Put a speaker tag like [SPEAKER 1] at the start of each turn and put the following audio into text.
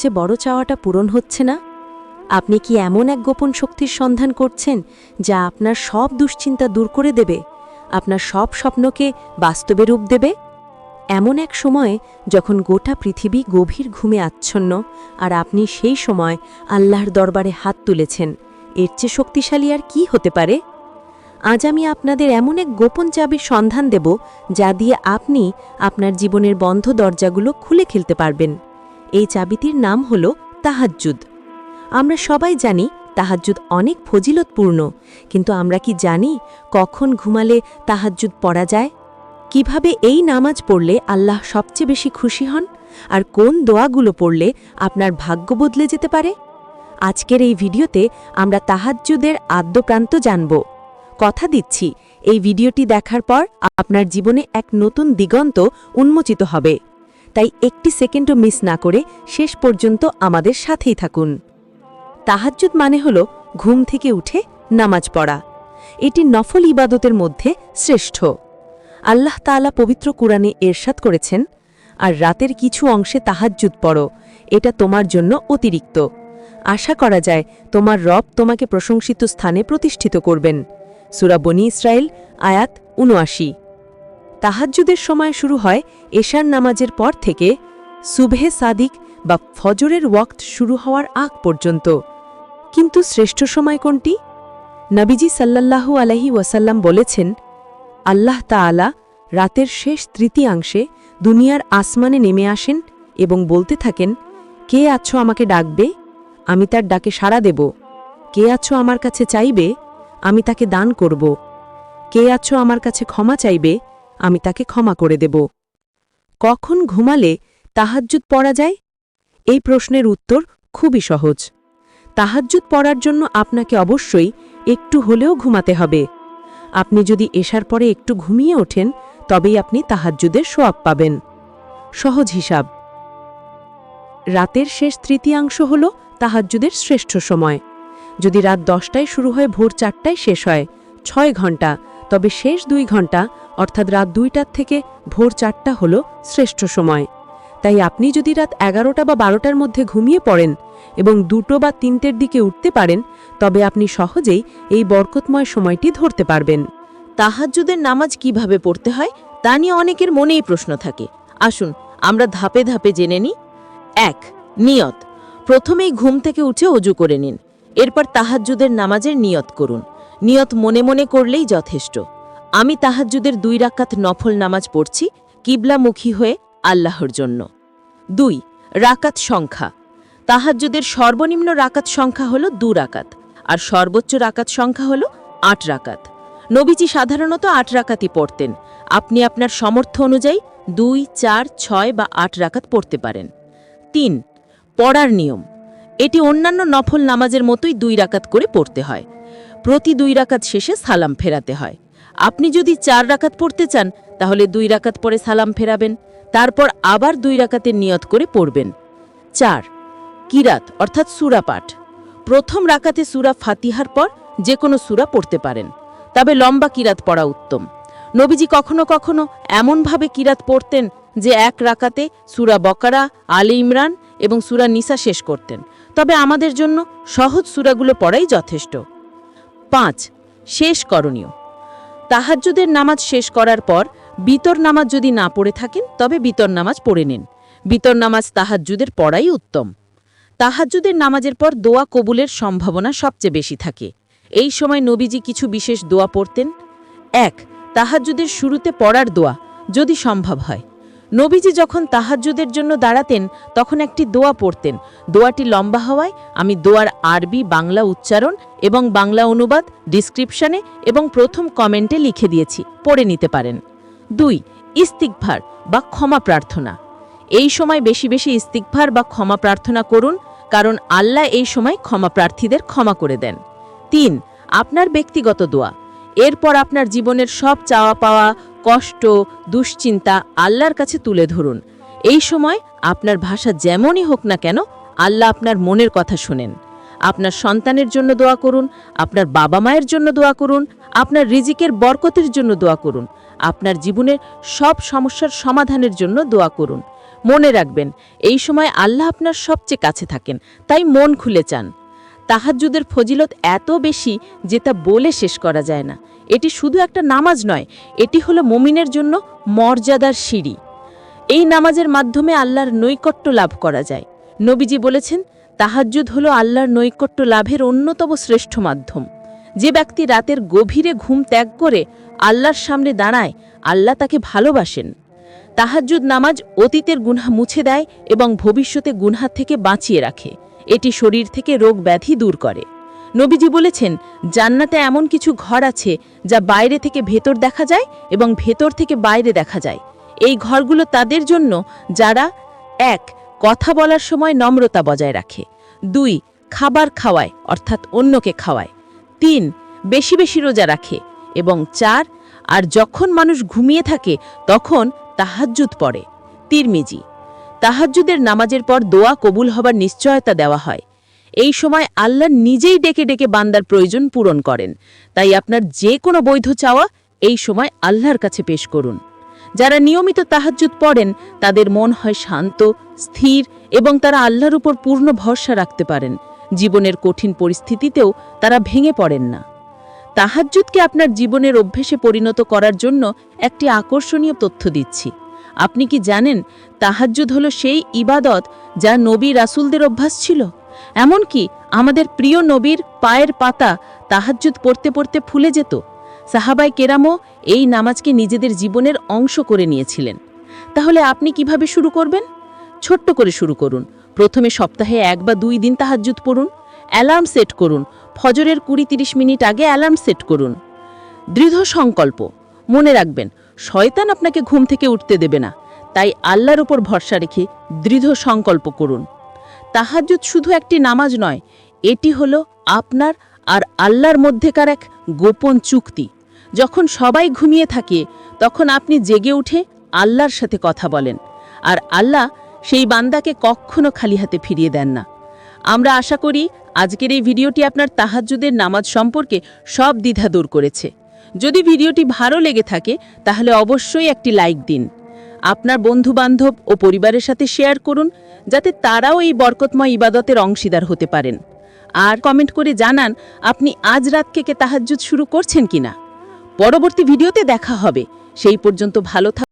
[SPEAKER 1] সবচেয়ে বড় চাওয়াটা পূরণ হচ্ছে না? আপনি কি এমন এক গোপন শক্তির সন্ধান করছেন যা আপনার সব দুশ্চিন্তা দূর করে দেবে? আপনার সব স্বপ্নকে বাস্তবে রূপ দেবে? এমন এক সময়ে যখন গোটা পৃথিবী গভীর ঘুমে আচ্ছন্ন আর আপনি সেই সময় আল্লাহর দরবারে হাত তুলেছেন, এর চেয়ে শক্তিশালী আর কি হতে পারে? আজ আমি আপনাদের এমন এক গোপন চাবির সন্ধান দেব যা দিয়ে আপনি আপনার জীবনের বন্ধ দরজাগুলো খুলে খেলতে পারবেন। এই চাবিটির নাম হল তাহাজ্জুদ। আমরা সবাই জানি তাহাজ্জুদ অনেক ফজিলতপূর্ণ, কিন্তু আমরা কি জানি কখন ঘুমালে তাহাজ্জুদ পড়া যায়? কীভাবে এই নামাজ পড়লে আল্লাহ সবচেয়ে বেশি খুশি হন? আর কোন দোয়াগুলো পড়লে আপনার ভাগ্য বদলে যেতে পারে? আজকের এই ভিডিওতে আমরা তাহাজ্জুদের আদ্যপ্রান্ত জানব। কথা দিচ্ছি, এই ভিডিওটি দেখার পর আপনার জীবনে এক নতুন দিগন্ত উন্মোচিত হবে। তাই একটি সেকেন্ডও মিস না করে শেষ পর্যন্ত আমাদের সাথেই থাকুন। তাহাজ্জুদ মানে হল ঘুম থেকে উঠে নামাজ পড়া। এটি নফল ইবাদতের মধ্যে শ্রেষ্ঠ। আল্লাহ তাআলা পবিত্র কুরআনে এরশাদ করেছেন, আর রাতের কিছু অংশে তাহাজ্জুদ পড়ো, এটা তোমার জন্য অতিরিক্ত। আশা করা যায় তোমার রব তোমাকে প্রশংসিত স্থানে প্রতিষ্ঠিত করবেন। সুরা বনি ইসরায়েল আয়াত উনআশি তাহাজ্জুদের সময় শুরু হয় এশার নামাজের পর থেকে সুবহে সাদিক বা ফজরের ওয়াক্ত শুরু হওয়ার আগ পর্যন্ত। কিন্তু শ্রেষ্ঠ সময় কোনটি? নবীজি সাল্লাল্লাহু আলহি ওয়াসাল্লাম বলেছেন, আল্লাহ তাআলা রাতের শেষ তৃতীয়াংশে দুনিয়ার আসমানে নেমে আসেন এবং বলতে থাকেন, কে আছো আমাকে ডাকবে? আমি তার ডাকে সাড়া দেব। কে আছো আমার কাছে চাইবে? আমি তাকে দান করব। কে আছো আমার কাছে ক্ষমা চাইবে? আমি তাকে ক্ষমা করে দেব। কখন ঘুমালে তাহাজ্জুদ পড়া যায়? এই প্রশ্নের উত্তর খুবই সহজ। তাহাজ্জুদ পড়ার জন্য আপনাকে অবশ্যই একটু হলেও ঘুমাতে হবে। আপনি যদি এসার পরে একটু ঘুমিয়ে ওঠেন, তবেই আপনি তাহাজ্জুদের সোয়াব পাবেন। সহজ হিসাব। রাতের শেষ তৃতীয়াংশ হল তাহাজ্জুদের শ্রেষ্ঠ সময়। যদি রাত দশটায় শুরু হয়ে, ভোর চারটায় শেষ হয়, ছয় ঘণ্টা তবে শেষ দুই ঘণ্টা, অর্থাৎ রাত দুইটার থেকে ভোর চারটা হল শ্রেষ্ঠ সময়। তাই আপনি যদি রাত এগারোটা বা বারোটার মধ্যে ঘুমিয়ে পড়েন এবং দুটো বা তিনটের দিকে উঠতে পারেন, তবে আপনি সহজেই এই বরকতময় সময়টি ধরতে পারবেন।
[SPEAKER 2] তাহাজ্জুদের নামাজ কীভাবে পড়তে হয়, তা নিয়ে অনেকের মনেই প্রশ্ন থাকে। আসুন, আমরা ধাপে ধাপে জেনে নিই। এক, নিয়ত। প্রথমেই ঘুম থেকে উঠে অজু করে নিন। এরপর তাহাজ্জুদের নামাজের নিয়ত করুন। নিয়ত মনে মনে করলেই যথেষ্ট। আমি তাহাজ্জুদের দুই রাকাত নফল নামাজ পড়ছি, কিবলামুখী হয়ে আল্লাহর জন্য। দুই, রাকাত সংখ্যা। তাহাজ্জুদের সর্বনিম্ন রাকাত সংখ্যা হল দু রাকাত, আর সর্বোচ্চ রাকাত সংখ্যা হল আট রাকাত। নবীজি সাধারণত আট রাকাতই পড়তেন। আপনি আপনার সামর্থ্য অনুযায়ী দুই, চার, ছয় বা আট রাকাত পড়তে পারেন। তিন, পড়ার নিয়ম। এটি অন্যান্য নফল নামাজের মতোই দুই রাকাত করে পড়তে হয়। প্রতি দুই রাকাত শেষে সালাম ফেরাতে হয়। আপনি যদি চার রাকাত পড়তে চান, তাহলে দুই রাকাত পরে সালাম ফেরাবেন, তারপর আবার দুই রাকাতের নিয়ত করে পড়বেন। চার, কিরাত, অর্থাৎ সুরা পাঠ। প্রথম রাকাতে সুরা ফাতিহার পর যে কোনো সুরা পড়তে পারেন, তবে লম্বা কিরাত পড়া উত্তম। নবীজি কখনো কখনো এমনভাবে কিরাত পড়তেন যে এক রাকাতে সুরা বকারা, আলী ইমরান এবং সুরা নিসা শেষ করতেন। তবে আমাদের জন্য সহজ সুরাগুলো পড়াই যথেষ্ট। পাঁচ, শেষ করণীয়। তাহাজ্জুদের নামাজ শেষ করার পর বিতর নামাজ যদি না পড়ে থাকেন, তবে বিতর নামাজ পড়ে নিন। বিতর নামাজ তাহাজ্জুদের পড়াই উত্তম। তাহাজ্জুদের নামাজের পর দোয়া কবুলের সম্ভাবনা সবচেয়ে বেশি থাকে। এই সময় নবীজি কিছু বিশেষ দোয়া পড়তেন। এক, তাহাজ্জুদের শুরুতে পড়ার দোয়া, যদি সম্ভব হয়। নবীজি যখন তাহাজ্জুদের জন্য দাঁড়াতেন, তখন একটি দোয়া পড়তেন। দোয়াটি লম্বা হওয়ায় আমি দোয়ার আরবি, বাংলা উচ্চারণ এবং বাংলা অনুবাদ, ডিসক্রিপশনে এবং প্রথম কমেন্টে লিখে দিয়েছি, পড়ে নিতে পারেন। দুই ইস্তিকভার বা ক্ষমা প্রার্থনা। এই সময় বেশি বেশি ইস্তিকভার বা ক্ষমা প্রার্থনা করুন, কারণ আল্লাহ এই সময় ক্ষমা প্রার্থীদের ক্ষমা করে দেন। তিন, আপনার ব্যক্তিগত দোয়া। এরপর আপনার জীবনের সব চাওয়া পাওয়া কষ্ট, দুশ্চিন্তা আল্লাহর কাছে তুলে ধরুন। এই সময় আপনার ভাষা যেমনই হোক না কেন, আল্লাহ আপনার মনের কথা শোনেন। আপনার সন্তানের জন্য দোয়া করুন, আপনার বাবা মায়ের জন্য দোয়া করুন, আপনার রিজিকের বরকতের জন্য দোয়া করুন, আপনার জীবনের সব সমস্যার সমাধানের জন্য দোয়া করুন। মনে রাখবেন, এই সময় আল্লাহ আপনার সবচেয়ে কাছে থাকেন, তাই মন খুলে চান। তাহাজ্জুদের ফজিলত এত বেশি যে তা বলে শেষ করা যায় না। এটি শুধু একটা নামাজ নয়, এটি হলো মুমিনের জন্য মর্যাদার সিঁড়ি। এই নামাজের মাধ্যমে আল্লাহর নৈকট্য লাভ করা যায়। নবীজি বলেছেন, তাহাজ্জুদ হলো আল্লাহর নৈকট্য লাভের অন্যতম শ্রেষ্ঠ মাধ্যম। যে ব্যক্তি রাতের গভীরে ঘুম ত্যাগ করে আল্লাহর সামনে দাঁড়ায়, আল্লাহ তাকে ভালোবাসেন। তাহাজ্জুদ নামাজ অতীতের গুনহা মুছে দেয় এবং ভবিষ্যতে গুনহা থেকে বাঁচিয়ে রাখে। এটি শরীর থেকে রোগ ব্যাধি দূর করে। নবীজি বলেছেন, জান্নাতে এমন কিছু ঘর আছে যা বাইরে থেকে ভেতর দেখা যায় এবং ভেতর থেকে বাইরে দেখা যায়। এই ঘরগুলো তাদের জন্য যারা, এক, কথা বলার সময় নম্রতা বজায় রাখে, দুই, খাবার খাওয়ায়, অর্থাৎ অন্যকে খাওয়ায়, তিন, বেশি বেশি রোজা রাখে, এবং চার, আর যখন মানুষ ঘুমিয়ে থাকে তখন তাহাজ্জুদ পড়ে। তিরমিজি, তাহাজ্জুদের নামাজের পর দোয়া কবুল হবার নিশ্চয়তা দেওয়া হয়। এই সময় আল্লাহ নিজেই ডেকে ডেকে বান্দার প্রয়োজন পূরণ করেন। তাই আপনার যে কোনো বৈধ চাওয়া এই সময় আল্লাহর কাছে পেশ করুন। যারা নিয়মিত তাহাজ্জুদ পড়েন, তাদের মন হয় শান্ত, স্থির এবং তারা আল্লাহর উপর পূর্ণ ভরসা রাখতে পারেন। জীবনের কঠিন পরিস্থিতিতেও তারা ভেঙে পড়েন না। তাহাজ্জুদকে আপনার জীবনের অভ্যেসে পরিণত করার জন্য একটি আকর্ষণীয় তথ্য দিচ্ছি। আপনি কি জানেন, তাহাজ্জুদ হলো সেই ইবাদত যা নবী রাসুলদের অভ্যাস ছিল? এমনকি আমাদের প্রিয় নবীর পায়ের পাতা তাহাজ্জুদ পড়তে পড়তে ফুলে যেত। সাহাবাই কেরামও এই নামাজকে নিজেদের জীবনের অংশ করে নিয়েছিলেন। তাহলে আপনি কীভাবে শুরু করবেন? ছোট্ট করে শুরু করুন। প্রথমে সপ্তাহে এক বা দুই দিন তাহাজ্জুদ পড়ুন, অ্যালার্ম সেট করুন, ফজরের কুড়ি তিরিশ মিনিট আগে অ্যালার্ম সেট করুন। দৃঢ় সংকল্প, মনে রাখবেন, শয়তান আপনাকে ঘুম থেকে উঠতে দেবে না। তাই আল্লাহর ওপর ভরসা রেখে দৃঢ় সংকল্প করুন। তাহাজ্জুদ শুধু একটি নামাজ নয়, এটি হলো আপনার আর আল্লাহর মধ্যেকার এক গোপন চুক্তি। যখন সবাই ঘুমিয়ে থাকে, তখন আপনি জেগে উঠে আল্লাহর সাথে কথা বলেন, আর আল্লাহ সেই বান্দাকে কখনো খালি হাতে ফিরিয়ে দেন না। আমরা আশা করি আজকের এই ভিডিওটি আপনার তাহাজ্জুদের নামাজ সম্পর্কে সব দ্বিধা দূর করেছে। যদি ভিডিওটি ভালো লেগে থাকে, তাহলে অবশ্যই একটি লাইক দিন। আপনার বন্ধু-বান্ধব ও পরিবারের সাথে শেয়ার করুন, যাতে তারাও এই বরকতময় ইবাদতের অংশীদার হতে পারেন। আর কমেন্ট করে জানান, আপনি আজ রাত থেকে তাহাজ্জুদ শুরু করছেন কিনা? পরবর্তী ভিডিওতে দেখা হবে। সেই পর্যন্ত ভালো থাক